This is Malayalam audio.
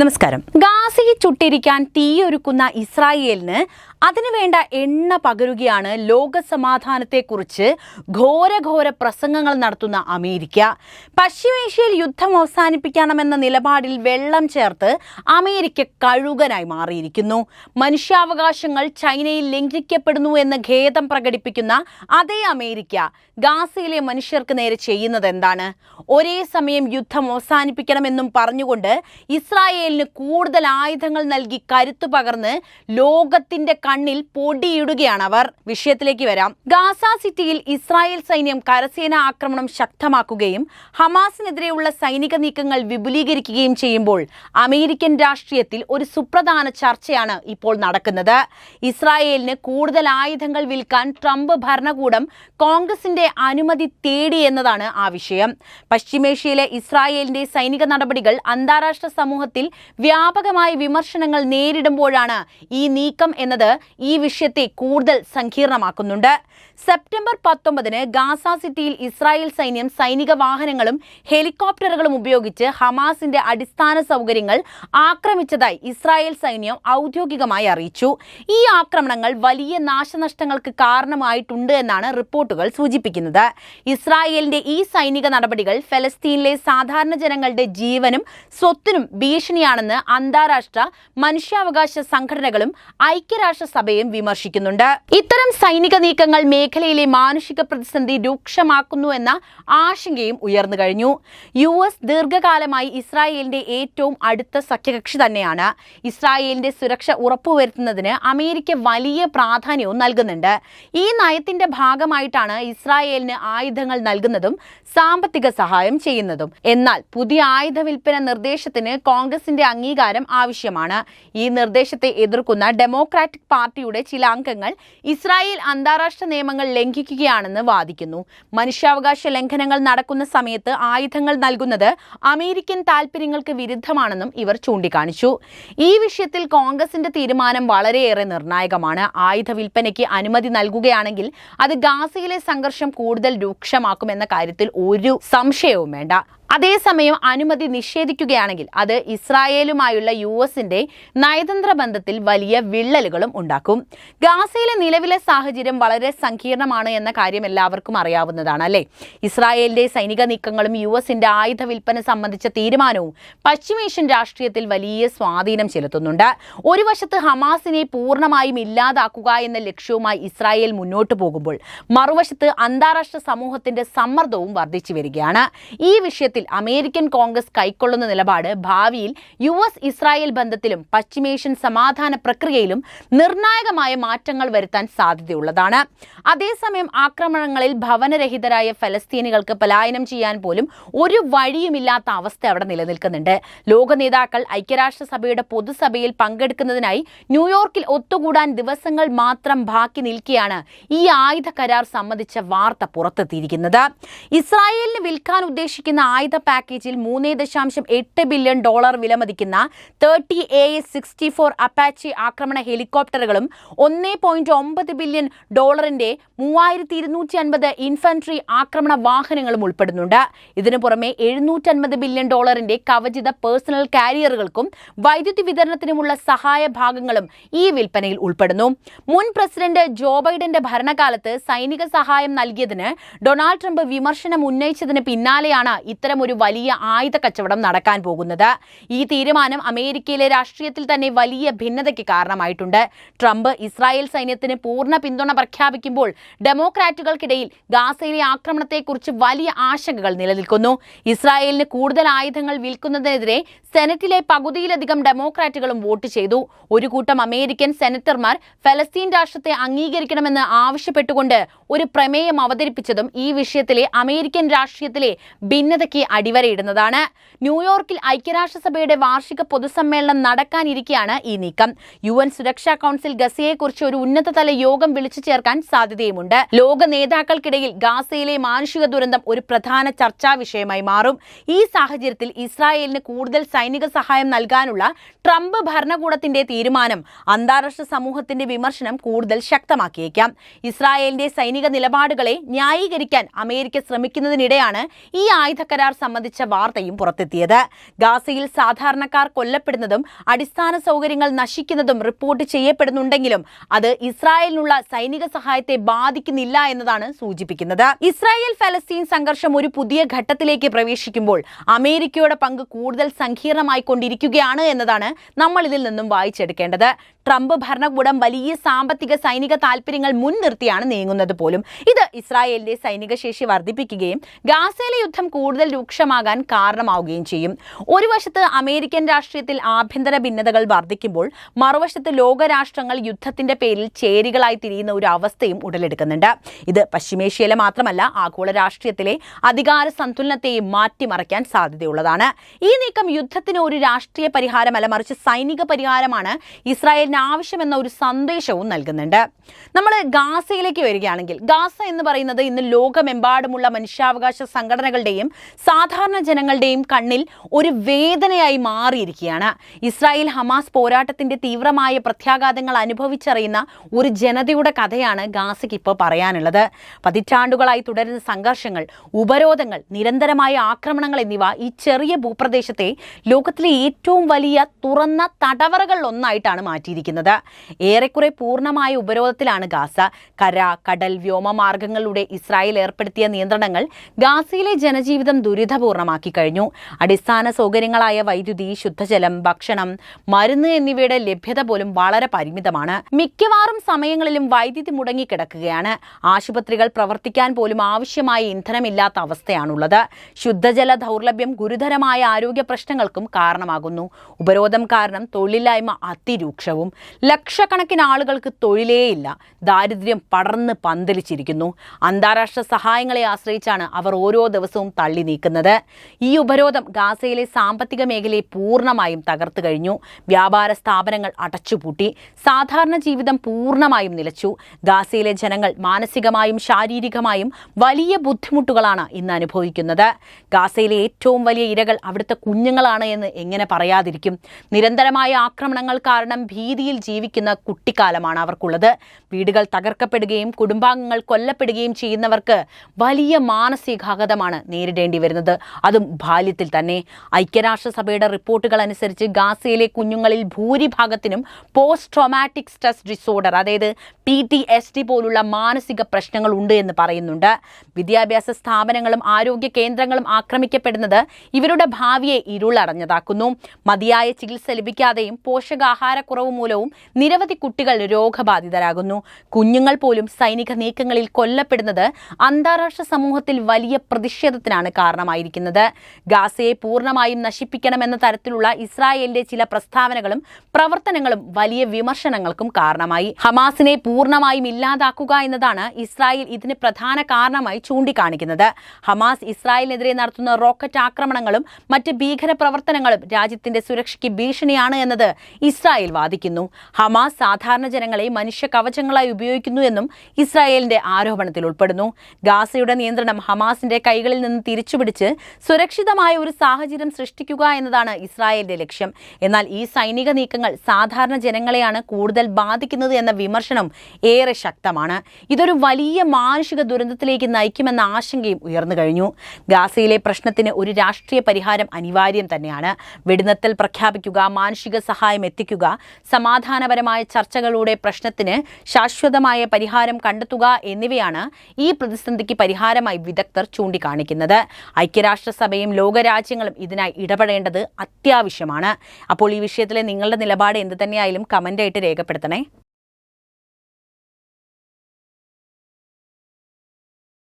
നമസ്കാരം. ഗാസയെ ചുട്ടിരിക്കാൻ തീയൊരുക്കുന്ന ഇസ്രായേലിന് അതിനുവേണ്ട എണ്ണ പകരുകയാണ് ലോകസമാധാനത്തെക്കുറിച്ച് ഘോരഘോര പ്രസംഗങ്ങൾ നടത്തുന്ന അമേരിക്ക. പശ്ചിമേഷ്യയിൽ യുദ്ധം അവസാനിപ്പിക്കണമെന്ന നിലപാടിൽ വെള്ളം ചേർത്ത് അമേരിക്ക കഴുകനായി മാറിയിരിക്കുന്നു. മനുഷ്യാവകാശങ്ങൾ ചൈനയിൽ ലംഘിക്കപ്പെടുന്നു എന്ന് ഖേദം പ്രകടിപ്പിക്കുന്ന അതേ അമേരിക്ക ഗാസയിലെ മനുഷ്യർക്ക് നേരെ ചെയ്യുന്നത് എന്താണ്? ഒരേ സമയം യുദ്ധം അവസാനിപ്പിക്കണമെന്നും പറഞ്ഞുകൊണ്ട് ഇസ്രായേലിന് കൂടുതൽ ആയുധങ്ങൾ നൽകി കരുത്തു പകർന്ന് ലോകത്തിന്റെ കണ്ണിൽ പൊടിയിടുകയാണ് അവർ. വിഷയത്തിലേക്ക് വരാം. ഗാസ സിറ്റിയിൽ ഇസ്രായേൽ സൈന്യം കരസേന ആക്രമണം ശക്തമാക്കുകയും ഹമാസിനെതിരെയുള്ള സൈനിക നീക്കങ്ങൾ വിപുലീകരിക്കുകയും ചെയ്യുമ്പോൾ അമേരിക്കൻ രാഷ്ട്രീയത്തിൽ ഒരു സുപ്രധാന ചർച്ചയാണ് ഇപ്പോൾ നടക്കുന്നത്. ഇസ്രായേലിന് കൂടുതൽ ആയുധങ്ങൾ വിൽക്കാൻ ട്രംപ് ഭരണകൂടം കോൺഗ്രസിന്റെ അനുമതി തേടി എന്നതാണ് ആ വിഷയം. പശ്ചിമേഷ്യയിലെ ഇസ്രായേലിന്റെ സൈനിക നടപടികൾ അന്താരാഷ്ട്ര സമൂഹത്തിൽ വ്യാപകമായ വിമർശനങ്ങൾ നേരിടുമ്പോഴാണ് ഈ നീക്കം എന്നത് ഈ വിഷയത്തെ കൂടുതൽ സങ്കീർണമാക്കുന്നുണ്ട്. സെപ്റ്റംബർ പത്തൊമ്പതിന് ഗാസ സിറ്റിയിൽ ഇസ്രായേൽ സൈന്യം സൈനിക വാഹനങ്ങളും ഹെലികോപ്റ്ററുകളും ഉപയോഗിച്ച് ഹമാസിന്റെ അടിസ്ഥാന സൗകര്യങ്ങൾ ആക്രമിച്ചതായി ഇസ്രായേൽ സൈന്യം ഔദ്യോഗികമായി അറിയിച്ചു. ഈ ആക്രമണങ്ങൾ വലിയ നാശനഷ്ടങ്ങൾക്ക് കാരണമായിട്ടുണ്ട് എന്നാണ് റിപ്പോർട്ടുകൾ സൂചിപ്പിക്കുന്നത്. ഇസ്രായേലിന്റെ ഈ സൈനിക നടപടികൾ ഫലസ്തീനിലെ സാധാരണ ജനങ്ങളുടെ ജീവനും സ്വത്തിനും ഭീഷണിയാണെന്ന് അന്താരാഷ്ട്ര മനുഷ്യാവകാശ സംഘടനകളും ഐക്യരാഷ്ട്രസഭയും വിമർശിക്കുന്നുണ്ട്. ഇത്തരം സൈനിക നീക്കങ്ങൾ മേഖലയിലെ മാനുഷിക പ്രതിസന്ധി രൂക്ഷമാക്കുന്നു എന്ന ആശങ്കയും ഉയർന്നു കഴിഞ്ഞു. യു എസ് ദീർഘകാലമായി ഇസ്രായേലിന്റെ ഏറ്റവും അടുത്ത സഖ്യകക്ഷി തന്നെയാണ്. ഇസ്രായേലിന്റെ സുരക്ഷ ഉറപ്പുവരുത്തുന്നതിന് അമേരിക്ക വലിയ പ്രാധാന്യവും നൽകുന്നുണ്ട്. ഈ നയത്തിന്റെ ഭാഗമായിട്ടാണ് ഇസ്രായേലിന് ആയുധങ്ങൾ നൽകുന്നതും സാമ്പത്തിക സഹായം ചെയ്യുന്നതും. എന്നാൽ പുതിയ ആയുധ വിൽപ്പന നിർദ്ദേശത്തിന് കോൺഗ്രസിന്റെ അംഗീകാരം ആവശ്യമാണ്. ഈ നിർദ്ദേശത്തെ എതിർക്കുന്ന ഡെമോക്രാറ്റിക് പാർട്ടിയുടെ ചില അംഗങ്ങൾ ഇസ്രായേൽ അന്താരാഷ്ട്ര നിയമങ്ങൾ ലംഘിക്കുകയാണെന്ന് വാദിക്കുന്നു. മനുഷ്യാവകാശ ലംഘനങ്ങൾ നടക്കുന്ന സമയത്ത് ആയുധങ്ങൾ നൽകുന്നത് അമേരിക്കൻ താൽപര്യങ്ങൾക്ക് വിരുദ്ധമാണെന്നും ഇവർ ചൂണ്ടിക്കാണിച്ചു. ഈ വിഷയത്തിൽ കോൺഗ്രസിന്റെ തീരുമാനം വളരെയേറെ നിർണായകമാണ്. ആയുധ വിൽപ്പനയ്ക്ക് അനുമതി നൽകുകയാണെങ്കിൽ അത് ഗാസയിലെ സംഘർഷം കൂടുതൽ രൂക്ഷമാക്കുമെന്ന കാര്യത്തിൽ ഒരു സംശയവും വേണ്ട. അതേസമയം അനുമതി നിഷേധിക്കുകയാണെങ്കിൽ അത് ഇസ്രായേലുമായുള്ള യു എസിന്റെ നയതന്ത്ര ബന്ധത്തിൽ വലിയ വിള്ളലുകളും ഉണ്ടാക്കും. ഗാസയിലെ നിലവിലെ സാഹചര്യം വളരെ സങ്കീർണമാണ് എന്ന കാര്യം എല്ലാവർക്കും അറിയാവുന്നതാണ് അല്ലേ? ഇസ്രായേലിന്റെ സൈനിക നീക്കങ്ങളും യു എസിന്റെ ആയുധ വിൽപ്പന സംബന്ധിച്ച തീരുമാനവും പശ്ചിമേഷ്യൻ രാഷ്ട്രീയത്തിൽ വലിയ സ്വാധീനം ചെലുത്തുന്നുണ്ട്. ഒരു വശത്ത് ഹമാസിനെ പൂർണമായും ഇല്ലാതാക്കുക എന്ന ലക്ഷ്യവുമായി ഇസ്രായേൽ മുന്നോട്ടു പോകുമ്പോൾ മറുവശത്ത് അന്താരാഷ്ട്ര സമൂഹത്തിന്റെ സമ്മർദ്ദവും വർദ്ധിച്ചു വരികയാണ്. ഈ വിഷയത്തിൽ അമേരിക്കൻ കോൺഗ്രസ് കൈക്കൊള്ളുന്ന നിലപാട് ഭാവിയിൽ യു എസ് ഇസ്രായേൽ ബന്ധത്തിലും പശ്ചിമേഷ്യൻ സമാധാന പ്രക്രിയയിലും നിർണായകമായ മാറ്റങ്ങൾ വരുത്താൻ സാധ്യതയുള്ളതാണ്. അതേസമയം ആക്രമണങ്ങളിൽ ഭവനരഹിതരായ ഫലസ്തീനികൾക്ക് പലായനം ചെയ്യാൻ പോലും ഒരു വഴിയുമില്ലാത്ത അവസ്ഥ അവിടെ നിലനിൽക്കുന്നുണ്ട്. ലോക നേതാക്കൾ ഐക്യരാഷ്ട്രസഭയുടെ പൊതുസഭയിൽ പങ്കെടുക്കുന്നതിനായി ന്യൂയോർക്കിൽ ഒത്തുകൂടാൻ ദിവസങ്ങൾ മാത്രം ബാക്കി നിൽക്കെയാണ് ഈ ആയുധ കരാർ സംബന്ധിച്ച വാർത്ത പുറത്തെത്തിയിരിക്കുന്നത്. ഇസ്രായേലിന് വിൽക്കാൻ ഉദ്ദേശിക്കുന്ന ആയുധ പാക്കേജിൽ മൂന്ന് ദശാംശം എട്ട് ബില്യൺ ഡോളർ വിലമതിക്കുന്ന thirty A S sixty four Apache ആക്രമണ ഹെലികോപ്റ്ററുകളും ഒന്ന് പോയിന്റ് ഒമ്പത് ബില്യൺ ഡോളറിന്റെ മൂവായിരത്തി ഇരുന്നൂറ്റി അൻപത് ഇൻഫൻട്രി ആക്രമണ വാഹനങ്ങളും ഉൾപ്പെടുന്നുണ്ട്. ഇതിനു പുറമെ എഴുന്നൂറ്റൻപത് ബില്യൺ ഡോളറിന്റെ കവചിത പേഴ്സണൽ കാരിയറുകൾക്കും വൈദ്യുതി വിതരണത്തിനുമുള്ള സഹായ ഭാഗങ്ങളും ഈ വിൽപ്പനയിൽ ഉൾപ്പെടുന്നു. മുൻ പ്രസിഡന്റ് ജോ ബൈഡന്റെ ഭരണകാലത്ത് സൈനിക സഹായം നൽകിയതിന് ഡൊണാൾഡ് ട്രംപ് വിമർശനം ഉന്നയിച്ചതിന് പിന്നാലെയാണ് ഇത്തരം ഒരു വലിയ ആയുധ കച്ചവടം നടക്കാൻ പോകുന്നത്. ഈ തീരുമാനം അമേരിക്കയിലെ രാഷ്ട്രീയത്തിൽ തന്നെ വലിയ ഭിന്നതയ്ക്ക് കാരണമായിട്ടുണ്ട്. ട്രംപ് ഇസ്രായേൽ സൈന്യത്തിന് പൂർണ പിന്തുണ പ്രഖ്യാപിക്കുമ്പോൾ ഡെമോക്രാറ്റുകൾക്കിടയിൽ ഗാസയിലെ ആക്രമണത്തെക്കുറിച്ച് വലിയ ആശങ്കകൾ നിലനിൽക്കുന്നു. ഇസ്രായേലിന് കൂടുതൽ ആയുധങ്ങൾ വിൽക്കുന്നതിനെതിരെ സെനറ്റിലെ പകുതിയിലധികം ഡെമോക്രാറ്റുകളും വോട്ട് ചെയ്തു. ഒരു കൂട്ടം അമേരിക്കൻ സെനറ്റർമാർ ഫലസ്തീൻ രാഷ്ട്രത്തെ അംഗീകരിക്കണമെന്ന് ആവശ്യപ്പെട്ടുകൊണ്ട് ഒരു പ്രമേയം അവതരിപ്പിച്ചതും ഈ വിഷയത്തിലെ അമേരിക്കൻ രാഷ്ട്രീയത്തിലെ ഭിന്നതയ്ക്ക് അടിവരയിടുന്നതാണ് ന്യൂയോർക്കിൽ ഐക്യരാഷ്ട്രസഭയുടെ വാർഷിക പൊതുസമ്മേളനം നടക്കാനിരിക്കെയാണ് ഈ നീക്കം. യു എൻ സുരക്ഷാ കൌൺസിൽ ഗസയെക്കുറിച്ച് ഒരു ഉന്നതതല യോഗം വിളിച്ചു ചേർക്കാൻ സാധ്യതയുമുണ്ട്. ലോക നേതാക്കൾക്കിടയിൽ ഗാസയിലെ മാനുഷിക ദുരന്തം ഒരു പ്രധാന ചർച്ചാ വിഷയമായി മാറും. ഈ സാഹചര്യത്തിൽ ഇസ്രായേലിന് കൂടുതൽ സൈനിക സഹായം നൽകാനുള്ള ട്രംപ് ഭരണകൂടത്തിന്റെ തീരുമാനം അന്താരാഷ്ട്ര സമൂഹത്തിന്റെ വിമർശനം കൂടുതൽ ശക്തമാക്കിയേക്കാം. ഇസ്രായേലിന്റെ സൈനിക നിലപാടുകളെ ന്യായീകരിക്കാൻ അമേരിക്ക ശ്രമിക്കുന്നതിനിടെയാണ് ഈ ആയുധ കരാർ സംബന്ധിച്ച വാർത്തയും പുറത്തെത്തിയത്. ഗാസയിൽ സാധാരണക്കാർ കൊല്ലപ്പെടുന്നതും അടിസ്ഥാന സൗകര്യങ്ങൾ നശിക്കുന്നതും റിപ്പോർട്ട് ചെയ്യപ്പെടുന്നുണ്ടെങ്കിലും അത് ഇസ്രായേലിനുള്ള സൈനിക സഹായത്തെ ബാധിക്കുന്നില്ല എന്നതാണ് സൂചിപ്പിക്കുന്നത്. ഇസ്രായേൽ ഫലസ്തീൻ സംഘർഷം ഒരു പുതിയ ഘട്ടത്തിലേക്ക് പ്രവേശിക്കുമ്പോൾ അമേരിക്കയുടെ പങ്ക് കൂടുതൽ സങ്കീർണമായിക്കൊണ്ടിരിക്കുകയാണ് എന്നതാണ് നമ്മൾ ഇതിൽ നിന്നും വായിച്ചെടുക്കേണ്ടത്. ട്രംപ് ഭരണകൂടം വലിയ സാമ്പത്തിക സൈനിക താൽപ്പര്യങ്ങൾ മുൻനിർത്തിയാണ് നീങ്ങുന്നത് പോലും. ഇത് ഇസ്രായേലിന്റെ സൈനിക ശേഷി വർദ്ധിപ്പിക്കുകയും ഗാസയിലെ യുദ്ധം കൂടുതൽ രൂക്ഷമാകാൻ കാരണമാവുകയും ചെയ്യും. ഒരു വശത്ത് അമേരിക്കൻ രാഷ്ട്രീയത്തിൽ ആഭ്യന്തര ഭിന്നതകൾ വർദ്ധിക്കുമ്പോൾ മറുവശത്ത് ലോകരാഷ്ട്രങ്ങൾ യുദ്ധത്തിന്റെ പേരിൽ ചേരികളായി തിരിയുന്ന ഒരു അവസ്ഥയും ഉടലെടുക്കുന്നുണ്ട്. ഇത് പശ്ചിമേഷ്യയിലെ മാത്രമല്ല ആഗോള രാഷ്ട്രീയത്തിലെ അധികാര സന്തുലനത്തെയും മാറ്റിമറിക്കാൻ സാധ്യതയുള്ളതാണ്. ഈ നീക്കം യുദ്ധത്തിന് ഒരു രാഷ്ട്രീയ പരിഹാരമല്ല മറിച്ച് സൈനിക പരിഹാരമാണ് ഇസ്രായേലിന് ആവശ്യമെന്ന ഒരു സന്ദേശവും നൽകുന്നുണ്ട്. നമ്മൾ ഗാസയിലേക്ക് വരികയാണെങ്കിൽ ഗാസ എന്ന് പറയുന്നത് ഇന്ന് ലോകമെമ്പാടുമുള്ള മനുഷ്യാവകാശ സംഘടനകളുടെയും സാധാരണ ജനങ്ങളുടെയും കണ്ണിൽ ഒരു വേദനയായി മാറിയിരിക്കുകയാണ്. ഇസ്രായേൽ ഹമാസ് പോരാട്ടത്തിന്റെ തീവ്രമായ പ്രത്യാഘാതങ്ങൾ അനുഭവിച്ചറിയുന്ന ഒരു ജനതയുടെ കഥയാണ് ഗാസയ്ക്ക് ഇപ്പോൾ പറയാനുള്ളത്. പതിറ്റാണ്ടുകളായി തുടരുന്ന സംഘർഷങ്ങൾ ഉപരോധങ്ങൾ നിരന്തരമായ ആക്രമണങ്ങൾ എന്നിവ ഈ ചെറിയ ഭൂപ്രദേശത്തെ ലോകത്തിലെ ഏറ്റവും വലിയ തുറന്ന തടവറകളിൽ ഒന്നായിട്ടാണ് മാറ്റിയിരിക്കുന്നത്. ഏറെക്കുറെ പൂർണമായ ഉപരോധത്തിലാണ് ഗാസ. കര കടൽ വ്യോമമാർഗങ്ങളിലൂടെ ഇസ്രായേൽ ഏർപ്പെടുത്തിയ നിയന്ത്രണങ്ങൾ ഗാസയിലെ ജനജീവിതം ദുരിതപൂർണമാക്കി കഴിഞ്ഞു. അടിസ്ഥാന സൗകര്യങ്ങളായ വൈദ്യുതി ശുദ്ധജലം ഭക്ഷണം മരുന്ന് എന്നിവയുടെ ലഭ്യത പോലും വളരെ പരിമിതമാണ്. മിക്കവാറും സമയങ്ങളിലും വൈദ്യുതി മുടങ്ങിക്കിടക്കുകയാണ്. ആശുപത്രികൾ പ്രവർത്തിക്കാൻ പോലും ആവശ്യമായ ഇന്ധനമില്ലാത്ത അവസ്ഥയാണുള്ളത്. ശുദ്ധജല ദൗർലഭ്യം ഗുരുതരമായ ആരോഗ്യ പ്രശ്നങ്ങൾക്കും കാരണമാകുന്നു. ഉപരോധം കാരണം തൊഴിലില്ലായ്മ അതിരൂക്ഷവും. ലക്ഷക്കണക്കിന് ആളുകൾക്ക് തൊഴിലേയില്ല ദാരിദ്ര്യം പടർന്ന് പന്തലിച്ചിരിക്കുന്നു. അന്താരാഷ്ട്ര സഹായങ്ങളെ ആശ്രയിച്ചാണ് അവർ ഓരോ ദിവസവും തള്ളി നീക്കുന്നത്. ഈ ഉപരോധം ഗാസയിലെ സാമ്പത്തിക മേഖലയെ പൂർണമായും തകർത്തു കഴിഞ്ഞു. വ്യാപാര സ്ഥാപനങ്ങൾ അടച്ചുപൂട്ടി. സാധാരണ ജീവിതം പൂർണമായും നിലച്ചു. ഗാസയിലെ ജനങ്ങൾ മാനസികമായും ശാരീരികമായും വലിയ ബുദ്ധിമുട്ടുകളാണ് ഇന്ന് അനുഭവിക്കുന്നത്. ഗാസയിലെ ഏറ്റവും വലിയ ഇരകൾ അവിടുത്തെ കുഞ്ഞുങ്ങളാണ് എന്ന് എങ്ങനെ പറയാതിരിക്കും? നിരന്തരമായ ആക്രമണങ്ങൾ കാരണം ഭീതിയിൽ ജീവിക്കുന്ന കുട്ടിക്കാലമാണ് അവർക്കുള്ളത്. വീടുകൾ തകർക്കപ്പെടുകയും കുടുംബാംഗങ്ങൾ കൊല്ലപ്പെടുകയും ചെയ്യുന്നവർക്ക് വലിയ മാനസികാഘാതമാണ് നേരിടേണ്ടി വരുന്നത്. അതും ബാല്യത്തിൽ തന്നെ. ഐക്യരാഷ്ട്രസഭയുടെ റിപ്പോർട്ടുകൾ അനുസരിച്ച് ഗാസയിലെ കുഞ്ഞുങ്ങളിൽ ഭൂരിഭാഗത്തിനും പോസ്റ്റ് ട്രോമാറ്റിക് സ്ട്രെസ് ഡിസോർഡർ അതായത് പി ടി എസ് ഡി പോലുള്ള മാനസിക പ്രശ്നങ്ങൾ ഉണ്ട് എന്ന് പറയുന്നുണ്ട്. വിദ്യാഭ്യാസ സ്ഥാപനങ്ങളും ആരോഗ്യ കേന്ദ്രങ്ങളും ആക്രമിക്കപ്പെടുന്നത് ഇവരുടെ ഭാവിയെ ഇരുളടഞ്ഞതാക്കുന്നു. മതിയായ ചികിത്സ ലഭിക്കാതെയും പോഷകാഹാരക്കുറവ് മൂലവും നിരവധി കുട്ടികൾ രോഗബാധിതരാകുന്നു. കുഞ്ഞുങ്ങൾ പോലും സൈനിക നീക്കങ്ങളിൽ കൊല്ലപ്പെടുന്നത് അന്താരാഷ്ട്ര സമൂഹത്തിൽ വലിയ പ്രതിഷേധത്തിനാണ് കാരണമായിരിക്കുന്നത്. ഗാസയെ പൂർണമായും നശിപ്പിക്കണമെന്ന തരത്തിലുള്ള ഇസ്രായേലിന്റെ ചില പ്രസ്താവനകളും പ്രവർത്തനങ്ങളും വലിയ വിമർശനങ്ങൾക്കും കാരണമായി. ഹമാസിനെ പൂർണമായും ഇല്ലാതാക്കുക എന്നതാണ് ഇസ്രായേൽ ഇതിന് പ്രധാന കാരണമായി ചൂണ്ടിക്കാണിക്കുന്നത്. ഹമാസ് ഇസ്രായേലിനെതിരെ നടത്തുന്ന റോക്കറ്റ് ആക്രമണങ്ങളും മറ്റ് ഭീകര പ്രവർത്തനങ്ങളും രാജ്യത്തിന്റെ സുരക്ഷയ്ക്ക് ഭീഷണിയാണ് എന്നത് ഇസ്രായേൽ വാദിക്കുന്നു. ഹമാസ് സാധാരണ ജനങ്ങളെ മനുഷ്യ കവചങ്ങളായി ഉപയോഗിക്കുന്നു എന്നും ഇസ്രായേലിന്റെ ആരോപണത്തിൽ ഉൾപ്പെടുന്നു. ഗാസയുടെ നിയന്ത്രണം ഹമാസിന്റെ കൈകളിൽ നിന്ന് തിരിച്ചുപിടിച്ച് സുരക്ഷിതമായ ഒരു സാഹചര്യം സൃഷ്ടിക്കുക എന്നതാണ് ഇസ്രായേലിന്റെ ലക്ഷ്യം. എന്നാൽ ഈ സൈനിക നീക്കങ്ങൾ സാധാരണ ജനങ്ങളെയാണ് കൂടുതൽ ബാധിക്കുന്നത് എന്ന വിമർശനം ഏറെ ശക്തമാണ്. ഇതൊരു വലിയ മാനുഷിക ദുരന്തത്തിലേക്ക് നയിക്കുമെന്ന ആശങ്കയും ഉയർന്നു കഴിഞ്ഞു. ഗാസയിലെ പ്രശ്നത്തിന് ഒരു രാഷ്ട്രീയ പരിഹാരം അനിവാര്യം തന്നെയാണ്. വെടിനിർത്തൽ പ്രഖ്യാപിക്കുക മാനുഷിക സഹായം എത്തിക്കുക സമാധാനപരമായ ചർച്ചകളുടെ പ്രശ്നത്തിന് ശാശ്വതമായ പരിഹാരം കണ്ടെത്തുക എന്നിവയാണ് ഈ പ്രതിസന്ധിക്ക് പരിഹാരമായി വിദഗ്ധർ ചൂണ്ടിക്കാണിക്കുന്നത്. ഐക്യരാഷ്ട്രസഭയും ലോകരാജ്യങ്ങളും ഇതിനായി ഇടപെടേണ്ടത് അത്യാവശ്യമാണ്. അപ്പോൾ ഈ വിഷയത്തിലെ നിങ്ങളുടെ നിലപാട് എന്ത് തന്നെയായാലും കമന്റായിട്ട് രേഖപ്പെടുത്തണേ.